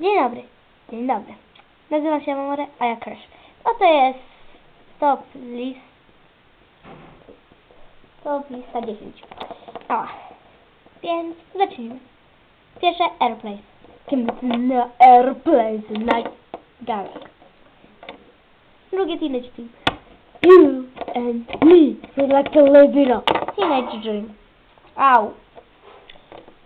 Dzień dobry. Dzień dobry. Nazywam się Mamory, a ja Crash. No to jest top list. Top lista 10. O. Więc zacznijmy. Pierwsze Airplane. Na Airplanes Night Galaxy. Drugie Teenage Dream. You and me feel like a living on Teenage Dream. Au.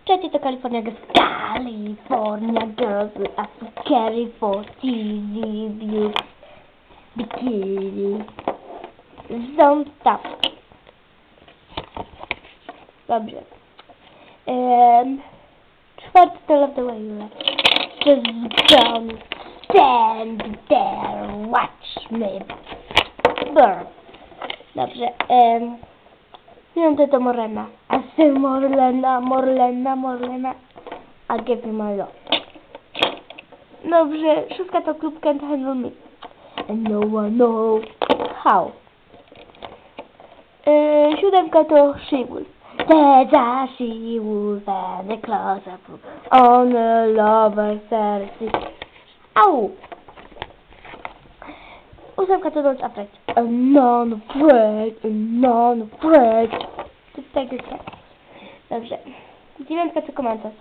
Trzecie to California Girls. California Girls are so scary for TV views. Bikini. Stop. Dobrze. Um, czwarty to Love the Way You Love. Just don't stand there. Watch me burn. Dobrze. Um, piąte to Morena. I say Morlena, Morlena, Morlena. I give you my love. Dobrze. Szóstka to Club Can't Handle Me. And no one knows how. Yy, siódemka to She-Wolf. There's a she-wolf and a closet on a lover's. Au! Ósemka to Don't Afraid. A non-afraid, a non-afraid. To tak jest tak. Dobrze. Dziewiątka to Komandos.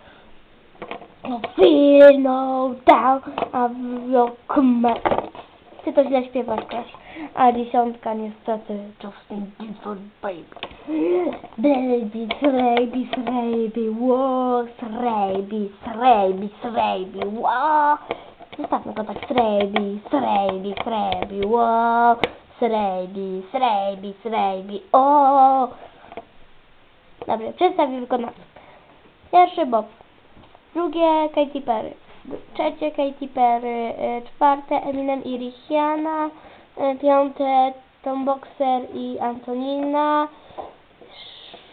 No fear no doubt of your command. Ty to źle śpiewasz, Crash. A dziesiątka niestety Justin Bieber, baby. Baby, srejbi, srejbi, ło, srejbi, srejbi, srejbi, ło. Zostawmy go tak, srejbi, srejbi, srejbi, ło, srejbi, srejbi, srejbi, o. Dobrze, przedstawię wykonawców. Pierwszy Bob. Drugie Katy Perry. Trzecie Katy Perry. y, Czwarte Eminem i Rihanna. y, Piąte Tom Boxer i Antonina.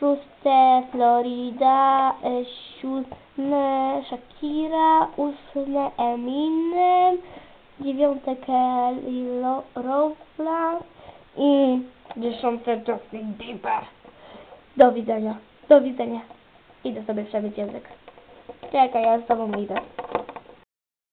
Szóste Florida. y, Siódme Shakira. Ósme Eminem. Dziewiąte Kelly Rowland. I dziesiąte Justin Bieber. Do widzenia. Do widzenia. Idę sobie przebyć język. Czekaj, ja z tobą idę.